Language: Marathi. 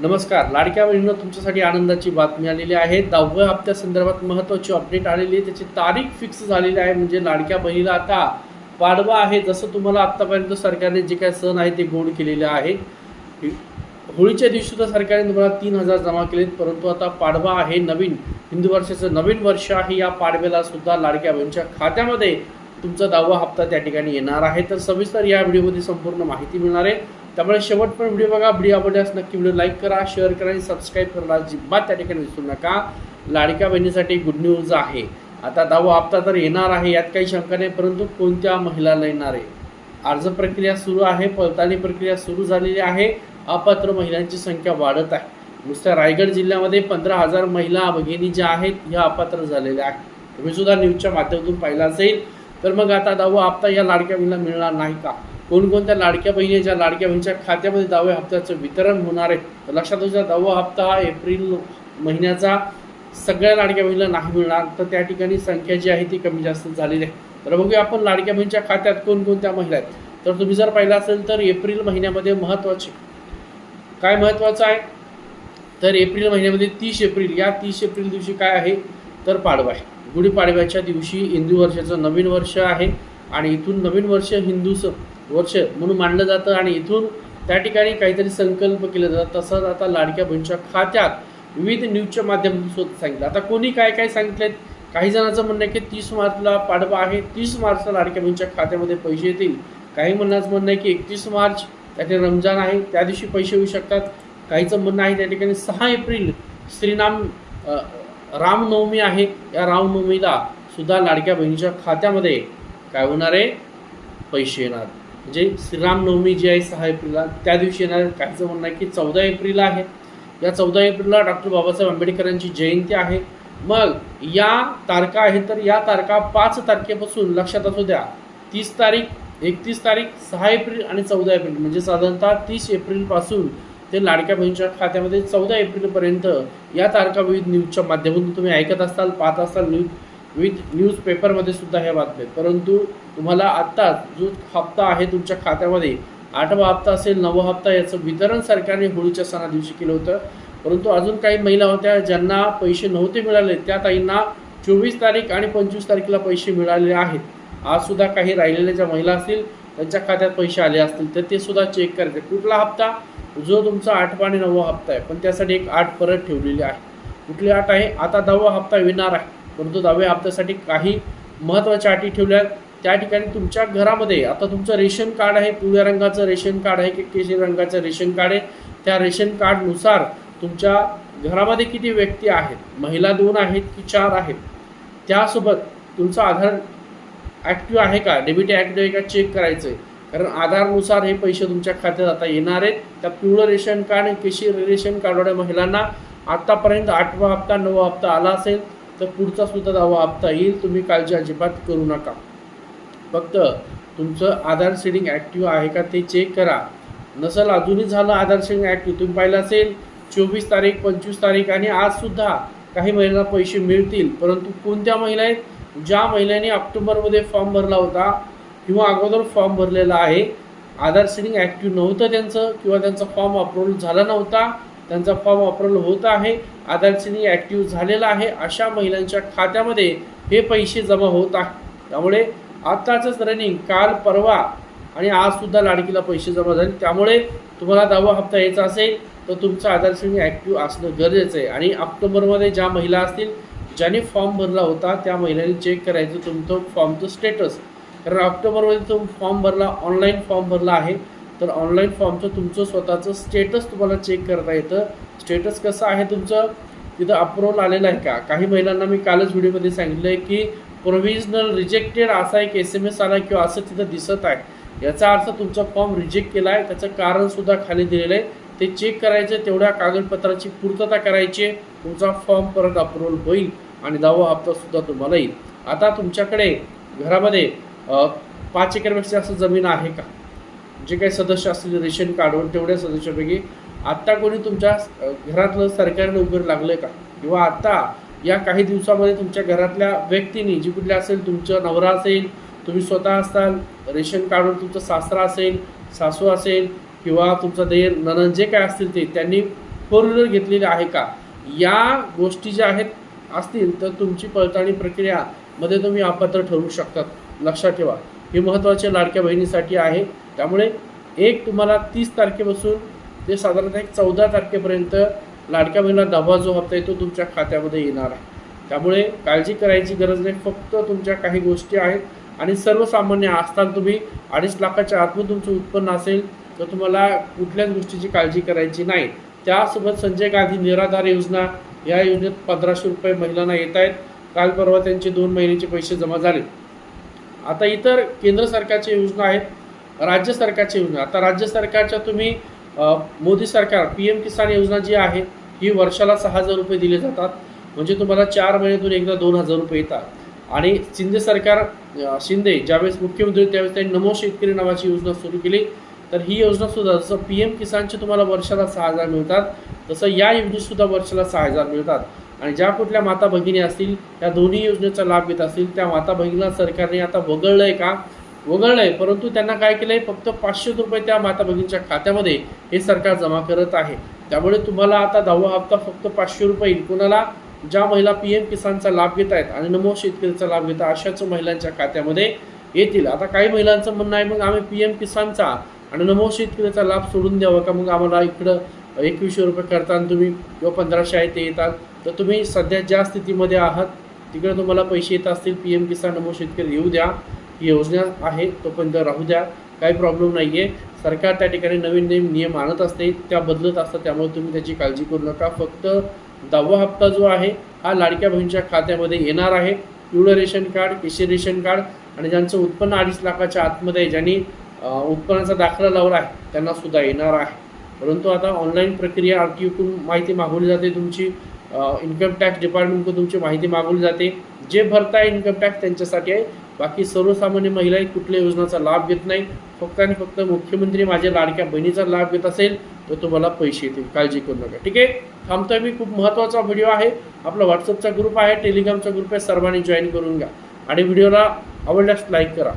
नमस्कार. लाडक्या बहिणीनं तुमच्यासाठी आनंदाची बातमी आलेली आहे. दहाव्या हप्त्यासंदर्भात महत्त्वाची अपडेट आलेली आहे. त्याची तारीख फिक्स झालेली आहे. म्हणजे लाडक्या बहिणीला आता पाडवा आहे. जसं तुम्हाला आत्तापर्यंत सरकारने जे काय सण आहे ते गोड केलेले आहे होळीच्या दिवशी तर सरकारने तुम्हाला तीन हजार जमा केलेत. परंतु आता पाडवा आहे नवीन. हिंदू वर्षाचं नवीन वर्ष आहे. या पाडव्याला सुद्धा लाडक्या बहिणीच्या खात्यामध्ये तुमचा दहावा हप्ता त्या ठिकाणी येणार आहे. तर सविस्तर या व्हिडिओमध्ये संपूर्ण माहिती मिळणार आहे. त्यामुळे शेवट पण व्हिडिओ बघा. व्हिडिओ आवडल्यास नक्की व्हिडिओ लाईक करा शेअर करा आणि सबस्क्राईब करा अजिबात त्या ठिकाणी विसरू नका. लाडक्या बहिणीसाठी गुड न्यूज आहे. आता दहावा हप्ता तर येणार आहे यात काही शंका नाही परंतु कोणत्या महिलाला येणार आहे अर्ज प्रक्रिया सुरू आहे पडताळणी प्रक्रिया सुरू झालेली आहे. अपात्र महिलांची संख्या वाढत आहे. नुसत्या रायगड जिल्ह्यामध्ये पंधरा हजार महिला भगिनी ज्या आहेत ह्या अपात्र झालेल्या आहेत. तुम्ही सुद्धा न्यूजच्या माध्यमातून पाहिला असेल. तर मग आता दहावा हप्ता या लाडक्या मुलीला मिळणार नाही का? कोणकोणत्या लाडक्या बहिणीच्या लाडक्या बहिणीच्या खात्यामध्ये दहाव्या हप्त्याचं वितरण होणार आहे? तर लक्षात तुझा दहावा हप्ता हा एप्रिल महिन्याचा सगळ्या लाडक्या बहिणीला नाही मिळणार. तर त्या ठिकाणी संख्या जी आहे ती कमी जास्त झालेली आहे. तर बघूया आपण लाडक्या बहिणीच्या खात्यात कोणकोणत्या महिला आहेत. तर तुम्ही जर पाहिलं असेल तर एप्रिल महिन्यामध्ये महत्त्वाचे काय महत्त्वाचं आहे? तर एप्रिल महिन्यामध्ये तीस एप्रिल या तीस एप्रिल दिवशी काय आहे? तर पाडवा आहे. गुढीपाडव्याच्या दिवशी हिंदू वर्षाचं नवीन वर्ष आहे आणि इथून नवीन वर्ष हिंदूचं. वर्ष म्हणून मानलं जातं आणि इथून त्या ठिकाणी काहीतरी संकल्प केलं जातात तसंच आता लाडक्या बहिणीच्या खात्यात विविध न्यूजच्या माध्यमातून स्वतः सांगितलं. आता कोणी काय काय सांगितलेत काही जणांचं म्हणणं आहे की तीस मार्चला पाडवा आहे. तीस मार्चला लाडक्या बहिणीच्या खात्यामध्ये पैसे येतील. काही म्हणण्याचं म्हणणं आहे की एकतीस मार्च त्याचे रमजान आहे त्या दिवशी पैसे येऊ शकतात. काहीचं म्हणणं आहे त्या ठिकाणी सहा एप्रिल श्रीराम रामनवमी आहे. या रामनवमीला सुद्धा लाडक्या बहिणीच्या खात्यामध्ये काय होणार आहे? पैसे येणार. म्हणजे श्रीरामनवमी जी आहे सहा एप्रिलला त्या दिवशी येणार आहे. काहीचं म्हणणं आहे की चौदा एप्रिल आहे. या चौदा एप्रिलला डॉक्टर बाबासाहेब आंबेडकरांची जयंती आहे. मग या तारखा आहेत तर या तारखा पाच तारखेपासून लक्षात असू द्या. तीस तारीख एकतीस तारीख सहा एप्रिल आणि चौदा एप्रिल. म्हणजे साधारणतः तीस एप्रिलपासून ते लाडक्या बहिणीच्या खात्यामध्ये चौदा एप्रिलपर्यंत या तारखा विविध न्यूजच्या माध्यमातून तुम्ही ऐकत असाल पाहत असाल न्यूज विविध न्यूजपेपरमध्ये सुद्धा ह्या बातम्या आहेत. परंतु तुम्हाला आत्ता जो हप्ता आहे तुमच्या खात्यामध्ये आठवा हप्ता असेल नववा हप्ता याचं वितरण सरकारने होळीच्या सणा दिवशी केलं होतं. परंतु अजून काही महिला होत्या ज्यांना पैसे नव्हते मिळाले. त्या ताईंना चोवीस तारीख आणि पंचवीस तारखेला पैसे मिळालेले आहेत. आज सुद्धा काही राहिलेल्या ज्या महिला असतील त्यांच्या खात्यात पैसे आले असतील तर ते सुद्धा चेक करायचे. कुठला हप्ता? जो तुमचा आठवा आणि नववा हप्ता आहे. पण त्यासाठी एक आठ परत ठेवलेली आहे. कुठली आठ आहे? आता दहावा हप्ता येणार आहे. परंतु दहाव्या हप्त्यासाठी काही महत्त्वाच्या अटी ठेवल्या. आहेत त्या ठिकाणी तुमच्या घरामध्ये आता तुमचं रेशन कार्ड आहे पिवळ्या रंगाचं रेशन कार्ड आहे की केशरी रंगाचं रेशन कार्ड आहे. त्या रेशन कार्डनुसार तुमच्या घरामध्ये किती व्यक्ती आहेत? महिला दोन आहेत की चार आहेत? त्यासोबत तुमचं आधार ॲक्टिव्ह आहे का? डेबिट ॲक्टिव्ह आहे का? चेक करायचं आहे कारण आधारनुसार हे पैसे तुमच्या खात्यात आता येणार आहेत. त्या पिवळं रेशन कार्ड आणि केशरी रेशन कार्डवाल्या महिलांना आत्तापर्यंत आठवा हप्ता नववा हप्ता आला असेल. तर पुढचा सुद्धा दावा हप्ता येईल. तुम्ही काळजी अजिबात करू नका. फक्त तुमचं आधार सेडिंग ॲक्टिव्ह आहे का ते चेक करा. नसल अजूनही झालं आधार सेडिंग ॲक्टिव्ह तुम्ही पाहिलं असेल चोवीस तारीख पंचवीस तारीख आणि आजसुद्धा काही महिलांना पैसे मिळतील. परंतु कोणत्या महिला आहेत? ज्या महिलांनी ऑक्टोबरमध्ये फॉर्म भरला होता किंवा अगोदर फॉर्म भरलेला आहे आधार सेडिंग ॲक्टिव्ह नव्हतं त्यांचं किंवा त्यांचा फॉर्म अप्रुव्हल झाला नव्हता त्यांचा फॉर्म अप्रुव्हल होत आहे. आधारसिनी ॲक्टिव्ह झालेला आहे. अशा महिलांच्या खात्यामध्ये हे पैसे जमा होत आहे. त्यामुळे आत्ताचंच रनिंग काल परवा आणि आजसुद्धा लाडकीला पैसे जमा झाले. त्यामुळे तुम्हाला दहावा हप्ता यायचा असेल तर तुमचं आधारसिनी ॲक्टिव्ह असणं गरजेचं आहे. आणि ऑक्टोबरमध्ये ज्या महिला असतील ज्यांनी फॉर्म भरला होता त्या महिलांनी चेक करायचं तुमचं फॉर्मचं स्टेटस कारण ऑक्टोबरमध्ये तुम्ही फॉर्म भरला ऑनलाईन फॉर्म भरला आहे. तर ऑनलाईन फॉर्मचं तुमचं स्वतःचं स्टेटस तुम्हाला चेक करता येतं. स्टेटस कसं आहे तुमचं? तिथं अप्रुव्हल आलेलं आहे का? काही महिलांना मी कालच व्हिडिओमध्ये सांगितलं आहे की प्रोव्हिजनल रिजेक्टेड असा एक एस एम एस आला किंवा असं तिथं दिसत आहे. याचा अर्थ तुमचा फॉर्म रिजेक्ट केला आहे त्याचं कारणसुद्धा खाली दिलेलं आहे. ते चेक करायचं तेवढ्या कागदपत्राची पूर्तता करायची. तुमचा फॉर्म परत अप्रुव्हल होईल आणि दहावा हप्तासुद्धा तुम्हाला येईल. आता तुमच्याकडे घरामध्ये पाच एकरपेक्षा जास्त जमीन आहे का? जे काही सदस्य असतील रेशन कार्डवर तेवढ्या सदस्यापैकी आत्ता कोणी तुमच्या घरातलं सरकारी नोकरी लागलं का? किंवा आत्ता या काही दिवसामध्ये तुमच्या घरातल्या व्यक्तींनी जी कुठल्या असेल तुमचं नवरा असेल तुम्ही स्वतः असाल रेशन कार्डवर तुमचं सासरा असेल सासू असेल किंवा तुमचा देर ननन जे काय असतील ते त्यांनी फोर व्हीलर घेतलेली आहे का? या गोष्टी ज्या आहेत असतील तर तुमची पडताळणी प्रक्रियामध्ये तुम्ही अपात्र ठरू शकतात. लक्षात ठेवा. हे महत्त्वाचे लाडक्या बहिणीसाठी आहे. त्यामुळे एक तुम्हाला तीस तारखेपासून ते साधारणतः एक चौदा तारखेपर्यंत लाडक्या बहिणीला दबा जो हप्ता येतो तुमच्या खात्यामध्ये येणार आहे. त्यामुळे काळजी करायची गरज नाही. फक्त तुमच्या काही गोष्टी आहेत आणि सर्वसामान्य असताना तुम्ही अडीच लाखाच्या आतमध्ये तुमचं उत्पन्न असेल तर तुम्हाला कुठल्याच गोष्टीची काळजी करायची नाही. त्यासोबत संजय गांधी निराधार योजना या योजनेत पंधराशे रुपये महिलांना येत आहेत. काल परवा त्यांचे दोन महिन्याचे पैसे जमा झाले. आता इतर केंद्र सरकारच्या योजना आहेत. राज्य सरकारच्या योजना. आता राज्य सरकारच्या तुम्ही मोदी सरकार पी एम किसान योजना जी आहे ही वर्षाला सहा हजार रुपये दिले जातात. म्हणजे तुम्हाला चार महिन्यातून एकदा दोन हजार रुपये येतात. आणि शिंदे सरकार शिंदे ज्यावेळेस मुख्यमंत्री त्यावेळेस त्यांनी नमो शेतकरी नावाची योजना सुरू केली. तर ही योजना सुद्धा जसं पी एम किसानचे तुम्हाला वर्षाला सहा हजार मिळतात तसं या योजनेतसुद्धा वर्षाला सहा हजार मिळतात. आणि ज्या कुठल्या माता भगिनी असतील त्या दोन्ही योजनेचा लाभ घेत असतील त्या माता भगिनीला सरकारने आता वगळलं आहे का? वगळलंय परंतु त्यांना काय केलं आहे फक्त पाचशे रुपये त्या माता भगिनीच्या खात्यामध्ये हे सरकार जमा करत आहे. त्यामुळे तुम्हाला आता दहावा हप्ता फक्त पाचशे रुपये येईल कोणाला ज्या महिला पी एम किसानचा लाभ घेत आहेत आणि नमो शेतकरीचा लाभ घेत आहेत अशाच महिलांच्या खात्यामध्ये येतील. आता काही महिलांचं म्हणणं आहे मग आम्ही पी एम किसानचा आणि नमो शेतकरीचा लाभ सोडून द्यावा का? मग आम्हाला इकडं एकवीसशे रुपये करताना तुम्ही किंवा पंधराशे आहे ते येतात. तर तुम्ही सध्या ज्या स्थितीमध्ये आहात तिकडे तुम्हाला पैसे येत असतील. पी एम किसान नमो शेतकरी येऊ द्या. योजना आहे तोपर्यंत राहू द्या. काही प्रॉब्लेम नाही आहे सरकार त्या ठिकाणी नवीन नवीन नियम आणत असते त्या बदलत असतात त्यामुळे तुम्ही त्याची काळजी करू नका. फक्त दहावा हप्ता जो आहे हा लाडक्या बहिणीच्या खात्यामध्ये येणार आहे. पिवळं रेशन कार्ड केशरी रेशन कार्ड आणि ज्यांचं उत्पन्न अडीच लाखाच्या आतमध्ये आहे, ज्यांनी उत्पन्नाचा दाखला लावला आहे त्यांना सुद्धा येणार आहे. परंतु आता ऑनलाईन प्रक्रिया आर टी माहिती मागवली जाते तुमची. इन्कम टॅक्स डिपार्टमेंटकडून तुमची माहिती मागवली जाते. जे भरताय इन्कम टॅक्स त्यांच्यासाठी आहे. बाकी सर्वसामान्य महिला कुठल्या योजनाचा लाभ घेत नाही फक्त आणि फक्त मुख्यमंत्री माझ्या लाडक्या बहिणीचा लाभ घेत असेल तर तुम्हाला पैसे येतील काळजी करू नका. ठीक आहे? थांबतोय मी. खूप महत्त्वाचा व्हिडिओ आहे. आपला व्हॉट्सअपचा ग्रुप आहे. टेलिग्रामचा ग्रुप आहे. सर्वांनी जॉईन करून घ्या. आणि व्हिडिओला आवडल्यास लाईक करा.